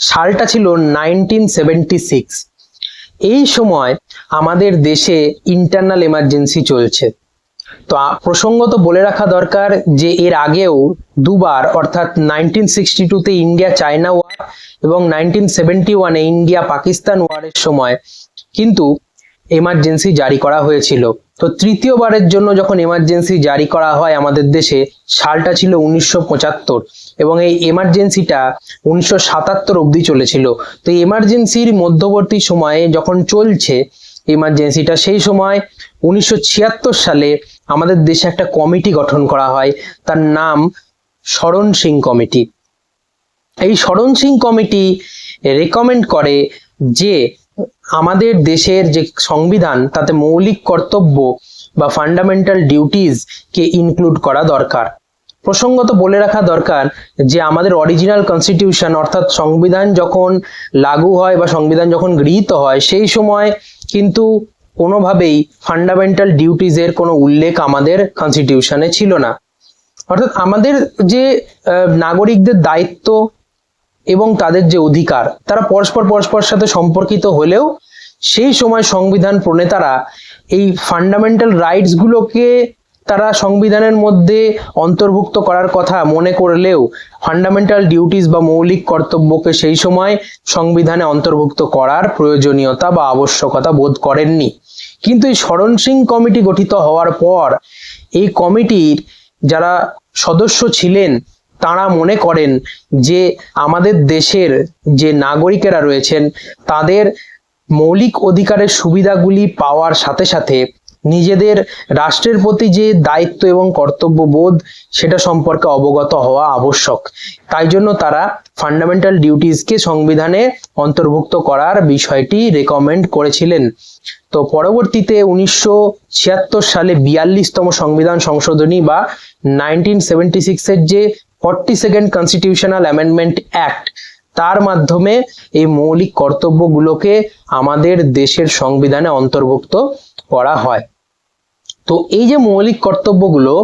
সালটা ছিল নাইনটিন এই সময় আমাদের দেশে ইন্টারনাল এমার্জেন্সি চলছে। তো প্রসঙ্গত বলে রাখা দরকার যে এর আগেও দুবার, অর্থাৎ নাইনটিন সিক্সটি টুতে ইন্ডিয়া, চায়না ওয়ার এবং নাইনটিন সেভেন্টি ওয়ানে ইন্ডিয়া, পাকিস্তান ওয়ারের সময় কিন্তু এমার্জেন্সি জারি করা হয়েছিল। তো তৃতীয়বারের জন্য যখন এমার্জেন্সি জারি করা হয় আমাদের দেশে, সালটা ছিল উনিশশো পঁচাত্তর এবং এই এমার্জেন্সিটা উনিশশো সাতাত্তর অবধি চলেছিল। তো এমার্জেন্সির মধ্যবর্তী সময়ে যখন চলছে এমার্জেন্সিটা সেই সময় উনিশশো ছিয়াত্তর সালে আমাদের দেশে একটা কমিটি গঠন করা হয়, তার নাম স্মরণ সিং কমিটি এই স্মরণ সিং কমিটি রেকমেন্ড করে যে আমাদের দেশের যে সংবিধান, তাতে মৌলিক কর্তব্য বা ফান্ডামেন্টাল ডিউটিস কে ইনক্লুড করা দরকার। প্রসঙ্গত বলে রাখা দরকার যে আমাদের অরিজিনাল কনস্টিটিউশন অর্থাৎ সংবিধান যখন লাগু হয় বা সংবিধান যখন গৃহীত হয়, সেই সময় কিন্তু কোনোভাবেই ফান্ডামেন্টাল ডিউটিজের কোনো উল্লেখ আমাদের কনস্টিটিউশনে ছিল না। অর্থাৎ আমাদের যে নাগরিকদের দায়িত্ব এবং তাদের যে অধিকার, তারা পরস্পর পরস্পর সাথে সম্পর্কিত হলেও সেই সময় সংবিধান প্রণেতারা এই ফান্ডামেন্টাল রাইটস গুলোকে তারা সংবিধানের মধ্যে অন্তর্ভুক্ত করার কথা মনে করলেও ফান্ডামেন্টাল ডিউটিস বা মৌলিক কর্তব্যকে সেই সময় সংবিধানে অন্তর্ভুক্ত করার প্রয়োজনীয়তা বা আবশ্যকতা বোধ করেননি। কিন্তু এই স্মরণ সিং কমিটি গঠিত হওয়ার পর এই কমিটির যারা সদস্য ছিলেন তারা মনে করেন যে আমাদের দেশের যে নাগরিকেরা রয়েছেন, তাদের মৌলিক অধিকারের সুবিধাগুলি পাওয়ার সাথে সাথে নিজেদের রাষ্ট্রের প্রতি যে দায়িত্ব এবং কর্তব্য বোধ সেটা সম্পর্কে অবগত হওয়া আবশ্যক। তাই জন্য তারা ফান্ডামেন্টাল ডিউটিসকে সংবিধানে অন্তর্ভুক্ত করার বিষয়টি রেকমেন্ড করেছিলেন। তো পরবর্তীতে উনিশশো ছিয়াত্তর সালে বিয়াল্লিশতম সংবিধান সংশোধনী বা নাইনটিন সেভেন্টি সিক্সের যে forty second constitutional amendment act তার মাধ্যমে এই মৌলিক কর্তব্যগুলোকে আমাদের দেশের সংবিধানে অন্তর্ভুক্ত করা হয়। তো এই যে মৌলিক কর্তব্যগুলো,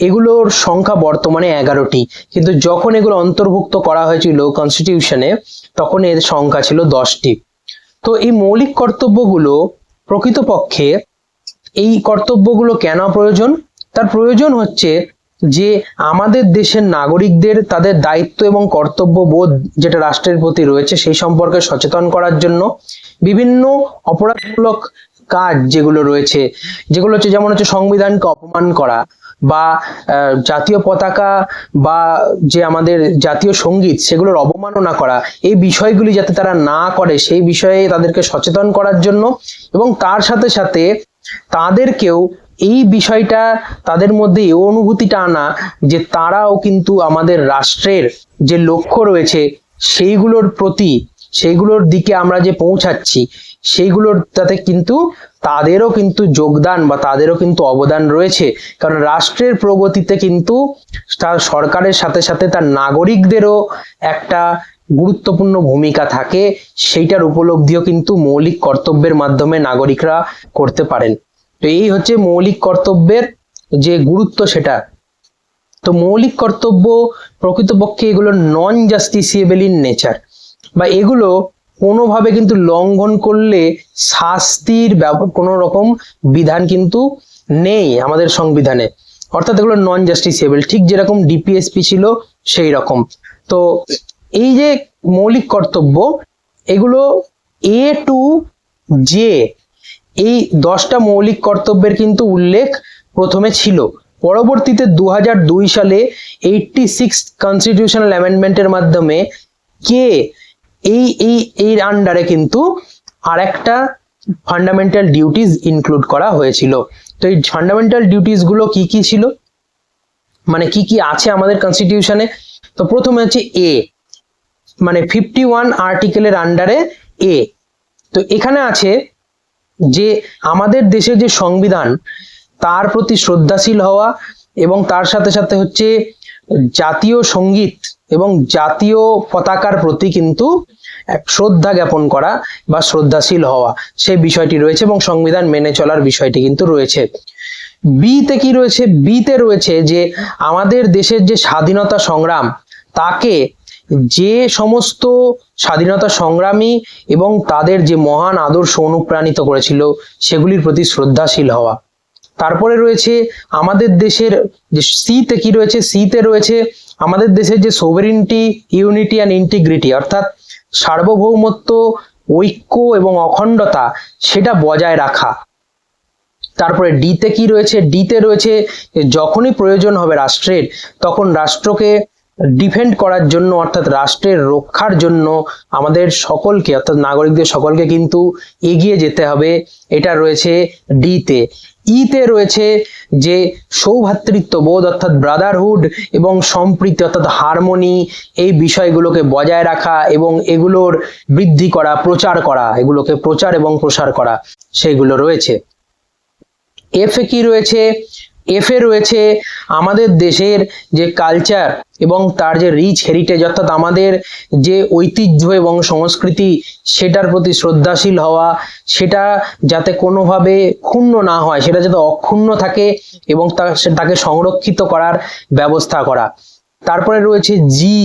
এগুলোর সংখ্যা বর্তমানে এগারোটি। কিন্তু যখন এগুলো অন্তর্ভুক্ত করা হয়েছিল কনস্টিটিউশনে তখন এর সংখ্যা ছিল দশটি। তো এই মৌলিক কর্তব্যগুলো প্রকৃতপক্ষে এই কর্তব্যগুলো কেন প্রয়োজন? তার প্রয়োজন হচ্ছে যে আমাদের দেশের নাগরিকদের তাদের দায়িত্ব এবং কর্তব্য বোধ যেটা রাষ্ট্রের প্রতি রয়েছে সেই সম্পর্কে সচেতন করার জন্য বিভিন্ন অপরাধমূলক কাজ যেগুলো রয়েছে, যেগুলো হচ্ছে যেমন হচ্ছে সংবিধানকে অপমান করা বা জাতীয় পতাকা বা যে আমাদের জাতীয় সংগীত সেগুলোর অবমাননা করা, এই বিষয়গুলি যাতে তারা না করে সেই বিষয়ে তাদেরকে সচেতন করার জন্য এবং তার সাথে সাথে তাদেরকেও এই বিষয়টা তাদের মধ্যে এ অনুভূতিটা আনা যে তারাও কিন্তু আমাদের রাষ্ট্রের যে লক্ষ্য রয়েছে, সেইগুলোর প্রতি, সেইগুলোর দিকে আমরা যে পৌঁছাচ্ছি, সেইগুলোর তাতে কিন্তু তাদেরও কিন্তু যোগদান বা তাদেরও কিন্তু অবদান রয়েছে। কারণ রাষ্ট্রের প্রগতিতে কিন্তু তার সরকারের সাথে সাথে তার নাগরিকদেরও একটা গুরুত্বপূর্ণ ভূমিকা থাকে, সেইটার উপলব্ধিও কিন্তু মৌলিক কর্তব্যের মাধ্যমে নাগরিকরা করতে পারেন। তো এই হচ্ছে মৌলিক কর্তব্যের যে গুরুত্ব সেটা। তো মৌলিক কর্তব্য প্রকৃতপক্ষে এগুলো নন জাস্টিসিয়েবল ইন নেচার বা এগুলো কোনোভাবে কিন্তু লঙ্ঘন করলে শাস্তির কোনো রকম বিধান কিন্তু নেই আমাদের সংবিধানে। অর্থাৎ এগুলো নন জাস্টিসিয়েবল ঠিক যেরকম ডিপিএসপি ছিল সেই রকম। তো এই যে মৌলিক কর্তব্য, এগুলো এ টু জে এই দশটা মৌলিক কর্তব্যের কিন্তু উল্লেখ প্রথমে ছিল। পরবর্তীতে দু সালে এইটটি সিক্স কনস্টিটিউশনাল অ্যামেন্ডমেন্টের মাধ্যমে কে এই এই এর আন্ডারে কিন্তু আর একটা ফান্ডামেন্টাল ডিউটিস ইনক্লুড করা হয়েছিল। তো এই ফান্ডামেন্টাল ডিউটিসগুলো কি কি ছিল? মানে কি কি আছে আমাদের কনস্টিটিউশনে তো প্রথমে হচ্ছে এ মানে ফিফটি ওয়ান আর্টিকেলের আন্ডারে এ তো এখানে আছে যে আমাদের দেশের যে সংবিধান, তার প্রতি শ্রদ্ধাশীল হওয়া এবং তার সাথে সাথে হচ্ছে জাতীয় সংগীত এবং জাতীয় পতাকার প্রতি কিন্তু এক শ্রদ্ধা জ্ঞাপন করা বা শ্রদ্ধাশীল হওয়া, সেই বিষয়টি রয়েছে এবং সংবিধান মেনে চলার বিষয়টি কিন্তু রয়েছে। বিতে কি রয়েছে? বিতে রয়েছে যে আমাদের দেশের যে স্বাধীনতা সংগ্রাম, তাকে যে সমস্ত স্বাধীনতা সংগ্রামী এবং তাদের যে মহান আদর্শ অনুপ্রাণিত করেছিল, সেগুলির প্রতি শ্রদ্ধাশীল হওয়া। তারপরে রয়েছে আমাদের দেশের যে সিতে কি রয়েছে? সিতে রয়েছে আমাদের দেশের যে সোভেরিনটি ইউনিটি অ্যান্ড ইন্টিগ্রিটি অর্থাৎ সার্বভৌমত্ব, ঐক্য এবং অখণ্ডতা, সেটা বজায় রাখা। তারপরে ডিতে কি রয়েছে? ডিতে রয়েছে, যখনই প্রয়োজন হবে রাষ্ট্রের, তখন রাষ্ট্রকে ডিফেন্ড করার জন্য, অর্থাৎ রাষ্ট্রের রক্ষার জন্য আমাদের সকলকে, অর্থাৎ নাগরিকদের সকলকে কিন্তু এগিয়ে যেতে হবে। এটা রয়েছে ডিতে ইতে রয়েছে যে সৌভাতৃত্ব বোধ অর্থাৎ ব্রাদারহুড এবং সম্প্রীতি, অর্থাৎ হারমোনি এই বিষয়গুলোকে বজায় রাখা এবং এগুলোর বৃদ্ধি করা, প্রচার করা, এগুলোকে প্রচার এবং প্রসার করা, সেগুলো রয়েছে। এফ কি রয়েছে? এফ রয়েছে আমাদের দেশের যে কালচার এবং তার যে রিচ হেরিটেজ অর্থাৎ আমাদের যে ঐতিহ্য এবং সংস্কৃতি, সেটার প্রতি শ্রদ্ধাশীল হওয়া, সেটা যাতে কোনোভাবে ক্ষুণ্ণ না হয়, সেটা যাতে অক্ষুণ্ণ থাকে এবং তাকে সংরক্ষিত করার ব্যবস্থা করা। তারপরে রয়েছে জি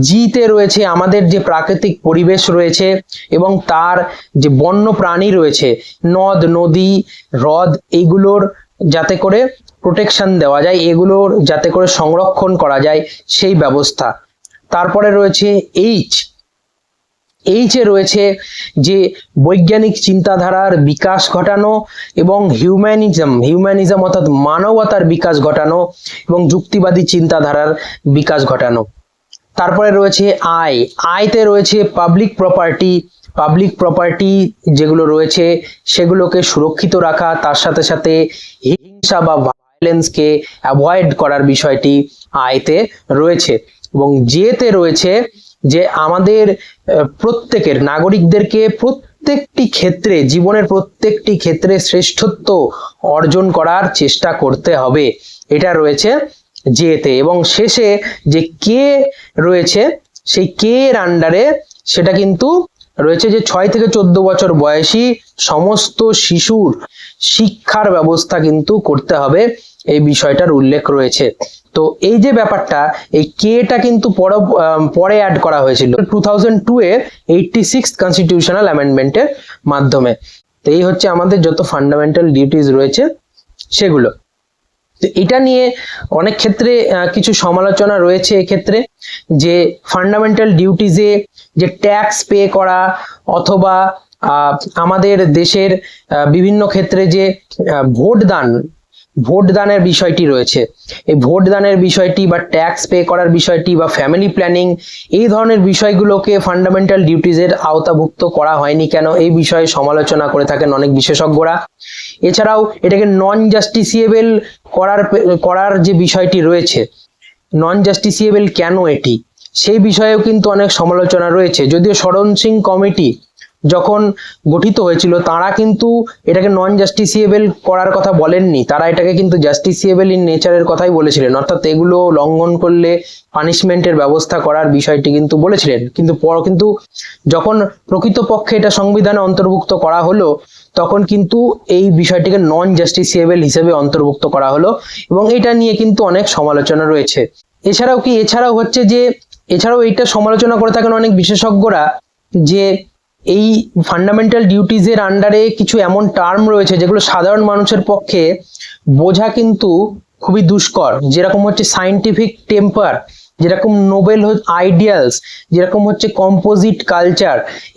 জিতে রয়েছে আমাদের যে প্রাকৃতিক পরিবেশ রয়েছে এবং তার যে বন্য প্রাণী রয়েছে, নদ, নদী, হ্রদ, এইগুলোর যাতে করে প্রোটেকশন দেওয়া যায় এগুলোর যাতে করে সংরক্ষণ করা যায় সেই ব্যবস্থা। তারপরে রয়েছে এইচ এইচে রয়েছে যে বৈজ্ঞানিক চিন্তাধারার বিকাশ ঘটানো এবং হিউম্যানিজম হিউম্যানিজম অর্থাৎ মানবতার বিকাশ ঘটানো এবং যুক্তিবাদী চিন্তাধারার বিকাশ ঘটানো। তারপরে রয়েছে আয় আয়তে রয়েছে পাবলিক প্রপার্টি পাবলিক প্রপার্টি যেগুলো রয়েছে সেগুলোকে সুরক্ষিত রাখা, তার সাথে সাথে হিংসা বা ভায়োলেন্সকে অ্যাভয়েড করার বিষয়টি আয়তে রয়েছে এবং জেতে রয়েছে যে আমাদের প্রত্যেকের, নাগরিকদেরকে প্রত্যেকটি ক্ষেত্রে, জীবনের প্রত্যেকটি ক্ষেত্রে শ্রেষ্ঠত্ব অর্জন করার চেষ্টা করতে হবে। এটা রয়েছে জেতে এবং শেষে যে কে রয়েছে, সেই কে এর আন্ডারে সেটা কিন্তু রয়েছে যে ছয় থেকে চোদ্দ বছর বয়সী সমস্ত শিশুর শিক্ষার ব্যবস্থা কিন্তু করতে হবে, এই বিষয়টার উল্লেখ রয়েছে। তো এই যে ব্যাপারটা, এই কেটা কিন্তু পর অ্যাড করা হয়েছিল টু থাউজেন্ড টু এর এইটটি সিক্স কনস্টিটিউশনাল অ্যামেন্ডমেন্টের মাধ্যমে। তো এই হচ্ছে আমাদের যত ফান্ডামেন্টাল ডিউটিস রয়েছে, সেগুলো। তো এটা নিয়ে অনেক ক্ষেত্রে কিছু সমালোচনা রয়েছে এক্ষেত্রে যে ফান্ডামেন্টাল ডিউটিজে যে ট্যাক্স পে করা অথবা আমাদের দেশের বিভিন্ন ক্ষেত্রে যে ভোট দান ভোট দানের বিষয়টি রয়েছে। এই ভোট দানের বিষয়টি বা ট্যাক্স পে করার বিষয়টি বা ফ্যামিলি প্ল্যানিং এই ধরনের বিষয়গুলোকে ফান্ডামেন্টাল ডিউটিজের আওতাভুক্ত করা হয়নি কেন? এই বিষয়ে সমালোচনা করে থাকেন অনেক বিশেষজ্ঞরা। এছাড়াও এটাকে নন জাস্টিসিয়েবল করার করার যে বিষয়টি রয়েছে নন জাস্টিসিয়েবল কেন এটি? সেই বিষয়েও কিন্তু অনেক সমালোচনা রয়েছে। যদিও শরণ সিং কমিটি যখন গঠিত হয়েছিল, তারা কিন্তু এটাকে নন জাস্টিসিয়েবল করার কথা বলেননি। তারা এটাকে কিন্তু জাস্টিসিয়েবল ইন নেচারের কথাই বলেছিলেন। অর্থাৎ এগুলো লঙ্ঘন করলে পানিশমেন্টের ব্যবস্থা করার বিষয়টি কিন্তু বলেছিলেন। কিন্তু পর, কিন্তু যখন প্রকৃতপক্ষে এটা সংবিধানে অন্তর্ভুক্ত করা হলো, তখন কিন্তু এই বিষয়টিকে নন জাস্টিসিয়েবল হিসেবে অন্তর্ভুক্ত করা হলো এবং এটা নিয়ে কিন্তু অনেক সমালোচনা রয়েছে। এছাড়াও কি, এছাড়াও হচ্ছে যে, এছাড়াও এইটা সমালোচনা করে থাকেন অনেক বিশেষজ্ঞরা যে এই ফান্ডামেন্টাল ডিউটিজের আন্ডারে কিছু এমন টার্ম রয়েছে যেগুলো সাধারণ মানুষের পক্ষে বোঝা কিন্তু খুবই দুষ্কর। যেরকম হচ্ছে সাইন্টিফিক টেম্পার যেরকম নোবেল আইডিয়ালস যেরকম হচ্ছে কম্পোজিট কালচার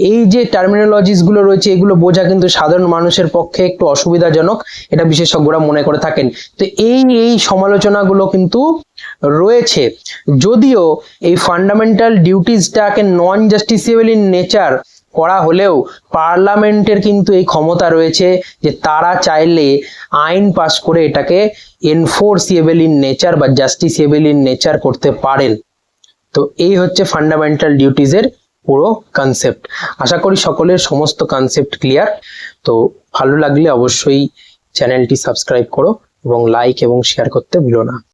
এই যে টার্মিনোলজিসগুলো রয়েছে এগুলো বোঝা কিন্তু সাধারণ মানুষের পক্ষে একটু অসুবিধাজনক, এটা বিশেষজ্ঞরা মনে করে থাকেন। তো এই এই সমালোচনাগুলো কিন্তু রয়েছে। যদিও এই ফান্ডামেন্টাল ডিউটিসটাকে নন জাস্টিসিয়েবল ইন নেচার করা হলেও পার্লামেন্টের কিন্তু এই ক্ষমতা রয়েছে যে তারা চাইলে আইন পাস করে এটাকে এনফোর্সিয়েবল ইন নেচার বা জাস্টিসিয়েবল ইন নেচার করতে পারেন। তো এই হচ্ছে ফান্ডামেন্টাল ডিউটিজের পুরো কনসেপ্ট আশা করি সকলের সমস্ত কনসেপ্ট ক্লিয়ার তো ভালো লাগলে অবশ্যই চ্যানেলটি সাবস্ক্রাইব করো এবং লাইক এবং শেয়ার করতে ভুলো না।